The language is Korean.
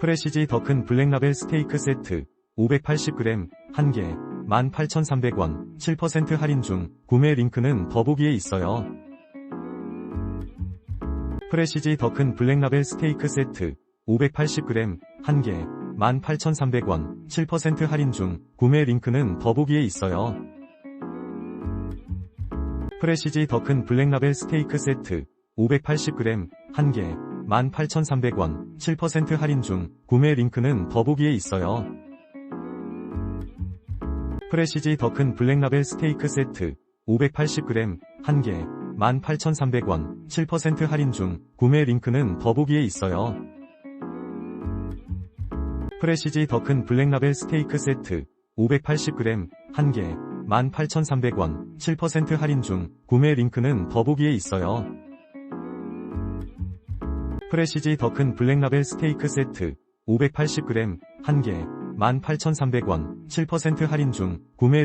프레시지 더 큰 블랙라벨 스테이크 세트 580g 1개 18,300원 7% 할인 중 구매 링크는 더보기에 있어요. 프레시지 더 큰 블랙라벨 스테이크 세트 580g 1개 18,300원 7% 할인 중 구매 링크는 더보기에 있어요. 프레시지 더 큰 블랙라벨 스테이크 세트 580g 1개 18,300원 7% 할인 중 구매 링크는 더보기에 있어요. 프레시지 더 큰 블랙라벨 스테이크 세트 580g 1개 18,300원 7% 할인 중 구매 링크는 더보기에 있어요. 프레시지 더 큰 블랙라벨 스테이크 세트 580g 1개 18,300원 7% 할인 중 구매 링크는 더보기에 있어요. 프레시지 더 큰 블랙라벨 스테이크 세트 580g 1개 18,300원 7% 할인 중 구매